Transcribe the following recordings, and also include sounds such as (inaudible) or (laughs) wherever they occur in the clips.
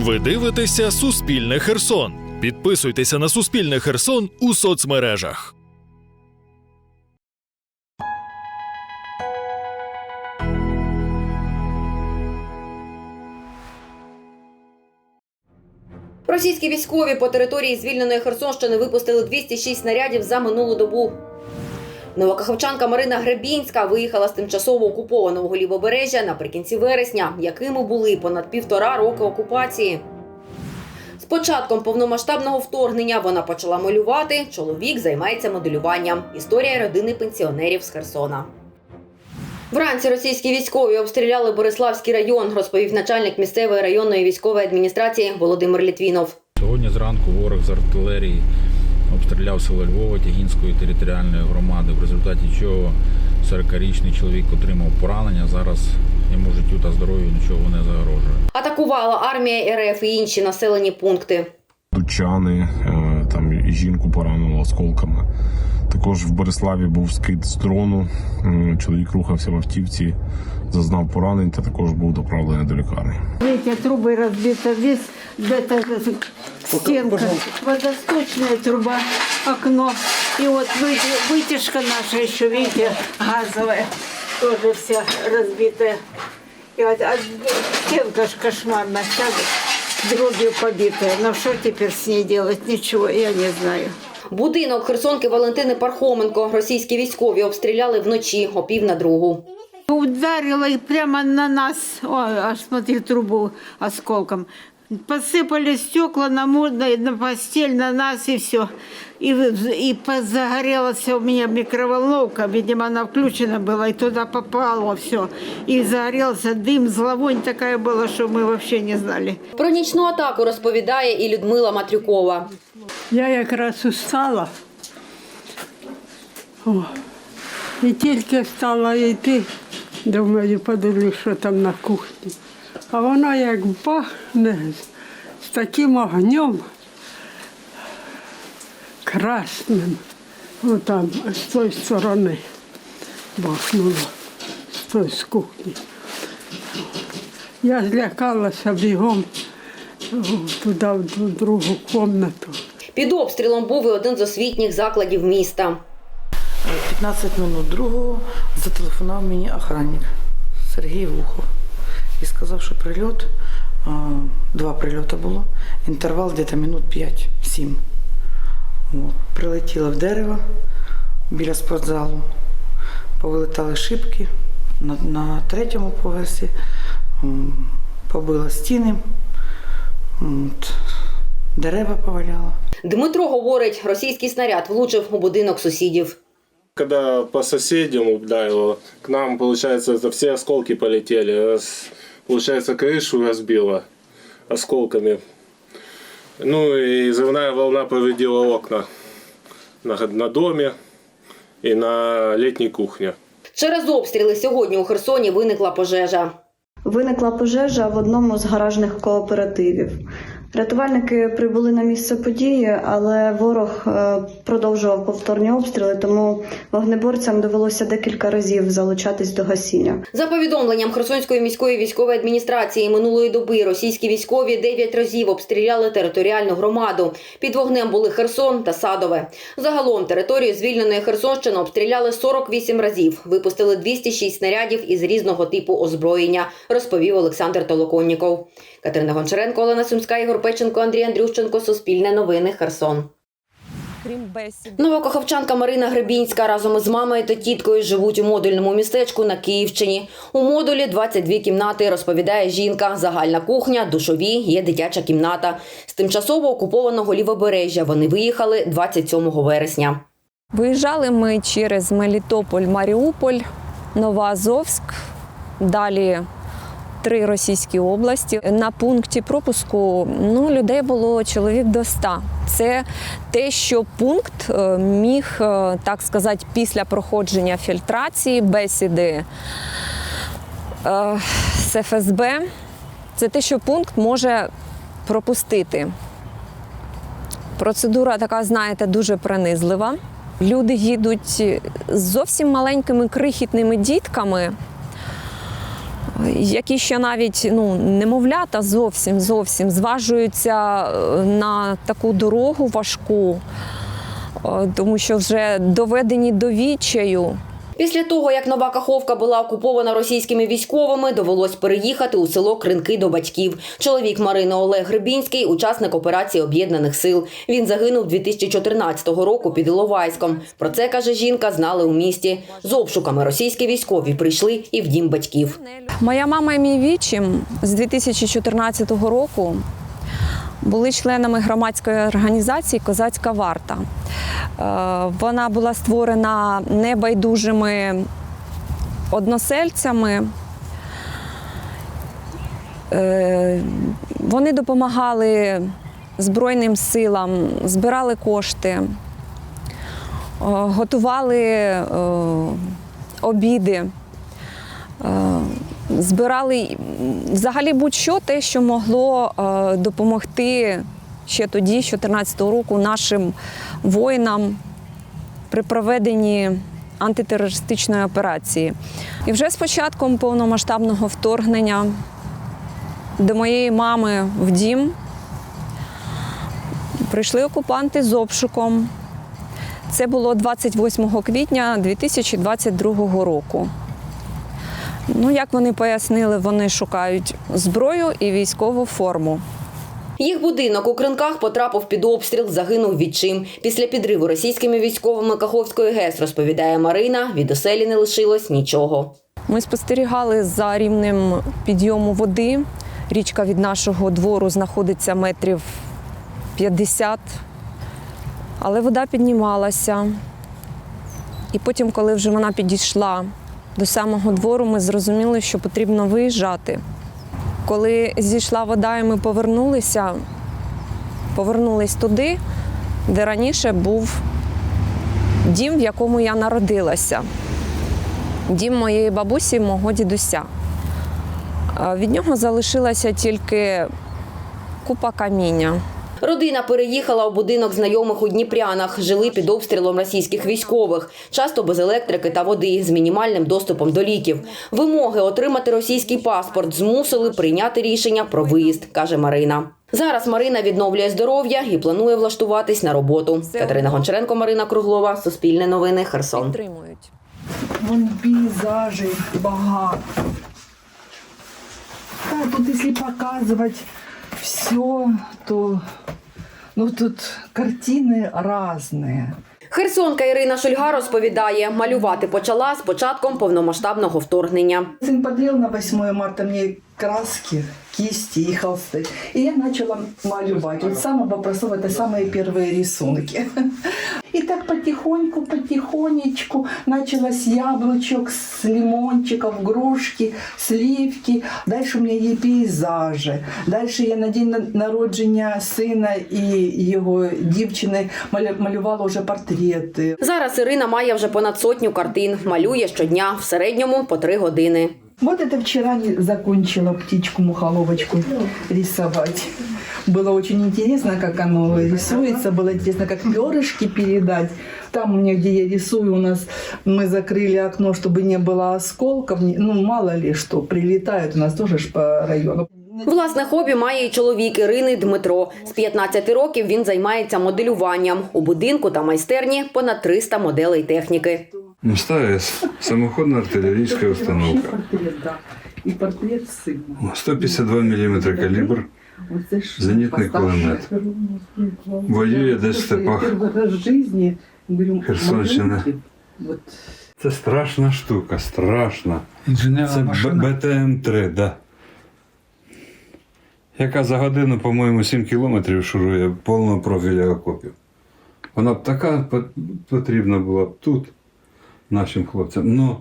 Ви дивитеся Суспільне Херсон. Підписуйтеся на Суспільне Херсон у соцмережах. Російські військові по території звільненої Херсонщини випустили 206 снарядів за минулу добу. Новокаховчанка Марина Гребінська виїхала з тимчасово окупованого лівобережжя наприкінці вересня, якими були понад півтора роки окупації. З початком повномасштабного вторгнення вона почала малювати. Чоловік займається моделюванням. Історія родини пенсіонерів з Херсона. Вранці російські військові обстріляли Бориславський район, розповів начальник місцевої районної військової адміністрації Володимир Літвінов. Сьогодні зранку ворог з артилерії обстріляв село Львова Тягінської територіальної громади, в результаті чого 40-річний чоловік отримав поранення. Зараз йому життю та здоров'ю нічого не загрожує. Атакувала армія РФ і інші населені пункти. Дучани, е, там жінку поранило осколками. Також в Бориславі був скид з дрону. Чоловік рухався в автівці, зазнав поранень та також був доправлений до лікарні. Видите, трубы разбиты. Здесь где-то стенка, водосточная труба, окно. И вот вы- вытяжка наша еще, видите, газовая, тоже вся разбитая. И вот, а стенка ж кошмарная, вся дробью побитая. Но что теперь с ней делать? Ничего, я не знаю. Будинок Херсонки Валентини Пархоменко російські військові обстріляли вночі о пів на другу. Ударила и прямо на нас, ой, аж смотри, трубу осколком. Посыпали стекла на модно, на постель, на нас и все. И, и по- загорелась у меня микроволновка, видимо, она включена была, и туда попало все. И загорелся дым, зловонь такая была, что мы вообще не знали. Про нічну атаку розповідає і Людмила Матрюкова. Я якраз устала. О, і тільки стала йти, думаю, подивлюсь, що там на кухні. А вона як бахне з таким огнем красним. Ну там з тої сторони бахнуло, з тої з кухні. Я злякалася бігом туди в другу кімнату. Під обстрілом був і один з освітніх закладів міста. 15 минут другого зателефонував мені охранник Сергій Вухов сказав, що прильот, два прильоти було, інтервал десь минут 5-7. Прилетіло в дерево біля спортзалу, повилетали шибки на, на третьому поверсі, побило стіни, от. дерева поваляло. Дмитро говорить, російський снаряд влучив у будинок сусідів. Когда по соседям ударило, к нам, получается, это все осколки полетели. Получается, крышу разбило осколками. Ну и взрывная волна повредила окна на, на доме и на летней кухне. Через обстріли сьогодні у Херсоні виникла пожежа. Виникла пожежа в одному з гаражних кооперативів. Рятувальники прибули на місце події, але ворог е, продовжував повторні обстріли, тому вогнеборцям довелося декілька разів залучатись до гасіння. За повідомленням Херсонської міської військової адміністрації минулої доби російські військові 9 разів обстріляли територіальну громаду. Під вогнем були Херсон та Садове. Загалом територію звільненої Херсонщини обстріляли 48 разів. Випустили 206 снарядів із різного типу озброєння, розповів Олександр Толоконніков. Катерина Гончаренко, Олена Сумська, Ігор Печенко, Андрій Андрющенко. Суспільне новини. Херсон. Крім Новокоховчанка Марина Гребінська разом із мамою та тіткою живуть у модульному містечку на Київщині. У модулі 22 кімнати, розповідає жінка. Загальна кухня, душові, є дитяча кімната. З тимчасово окупованого лівобережжя вони виїхали 27 вересня. виїжджали ми через Мелітополь, Маріуполь, Новоазовськ, далі три російські області. На пункті пропуску ну, людей було чоловік до 100. Це те, що пункт е, міг, е, так сказати, після проходження фільтрації, бесіди е, з ФСБ, це те, що пункт може пропустити. Процедура така, знаєте, дуже принизлива. Люди їдуть з зовсім маленькими крихітними дітками. Які ще навіть ну, немовлята зовсім зовсім зважуються е, на таку дорогу важку, е, тому що вже доведені до відчаю. Після того, як Нова Каховка була окупована російськими військовими, довелось переїхати у село Кринки до батьків. Чоловік Марини Олег Гребінський, учасник операції Об'єднаних сил. Він загинув 2014 року під Іловайськом. Про це каже жінка, знали у місті. З обшуками російські військові прийшли і в дім батьків. Моя мама і мій вічим з 2014 року були членами громадської організації Козацька варта. Е, Вона була створена небайдужими односельцями. Е, Вони допомагали Збройним силам, збирали кошти, е, готували обіди. Збирали взагалі будь-що те, що могло е, допомогти ще тоді, з 2014 року, нашим воїнам при проведенні антитерористичної операції. І вже з початком повномасштабного вторгнення до моєї мами в дім прийшли окупанти з обшуком. Це було 28 квітня 2022 року. Ну, як вони пояснили, вони шукають зброю і військову форму. Їх будинок у Кринках потрапив під обстріл, загинув відчим. Після підриву російськими військовими Каховської ГЕС, розповідає Марина, від оселі не лишилось нічого. Ми спостерігали за рівнем підйому води. Річка від нашого двору знаходиться метрів 50, але вода піднімалася. І потім, коли вже вона підійшла до самого двору, ми зрозуміли, що потрібно виїжджати. Коли зійшла вода і ми повернулися, повернулись туди, де раніше був дім, в якому я народилася дім моєї бабусі і мого дідуся. Від нього залишилася тільки купа каміння. Родина переїхала у будинок знайомих у Дніпрянах. Жили під обстрілом російських військових, часто без електрики та води, з мінімальним доступом до ліків. Вимоги отримати російський паспорт змусили прийняти рішення про виїзд, каже Марина. Зараз Марина відновлює здоров'я і планує влаштуватись на роботу. Катерина Гончаренко, Марина Круглова, Суспільне новини, Херсон. Вон багато. Так, тут если показывать все, то ну тут картины разные. Херсонка Ірина Шульга розповідає, малювати почала з початком повномасштабного вторгнення. Сын подарил на 8 марта мне краски, кисти и холсты. И я начала малювать. Вот с самого простого, это самые первые рисунки. (laughs) И так потихоньку, потихонечку начала с яблочек, с лимончиков, грушки, сливки. Дальше у меня є пейзажи. Дальше я на день на- народження сина і його дівчини маля- малювала вже портрети. Зараз Ірина має вже понад сотню картин. Малює щодня, в середньому по три години. Вот это вчера не закончила птичку-мухоловочку рисовать. Было очень интересно, как оно рисуется, было интересно, как перышки передать. Там у меня, где я рисую, у нас мы закрыли окно, чтобы не было осколков. Не- Ну, мало ли что, прилетают у нас тоже ж по району. Власне хобі має і чоловік Ірини Дмитро. З 15 років він займається моделюванням. У будинку та майстерні понад 300 моделей техніки. МСТС – самоходна артилерійська установка. портрет, да. И портрет сына. 152 мм калібр. Зенітний кулемет. Воює десь в степах Первый раз в жизни, говорю, Херсонщини. малюнки, Вот Це страшна штука, страшна. Це. БТМ-3, да. Яка за годину, по-моєму, 7 кілометрів шурує повного профіля окопів. Вона б така потрібна була б тут, нашим хлопцям. Ну,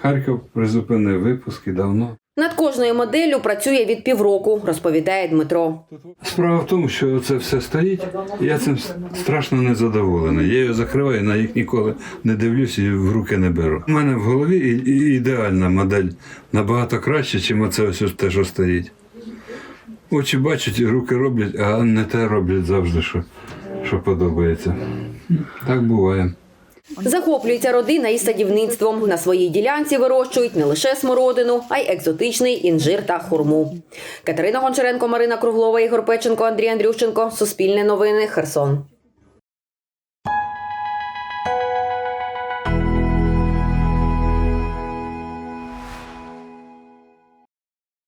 Харків призупинив випуски давно. Над кожною моделлю працює від півроку, розповідає Дмитро. Справа в тому, що це все стоїть, я цим страшно незадоволений. Я його закриваю, на їх ніколи не дивлюсь і в руки не беру. У мене в голові ідеальна модель набагато краще, ніж оце ось те, що стоїть. Очі бачать, руки роблять, а не те роблять завжди, що, що подобається. Так буває. Захоплюється родина і садівництвом. На своїй ділянці вирощують не лише смородину, а й екзотичний інжир та хурму. Катерина Гончаренко, Марина Круглова, Ігор Печенко, Андрій Андрющенко. Суспільне новини. Херсон.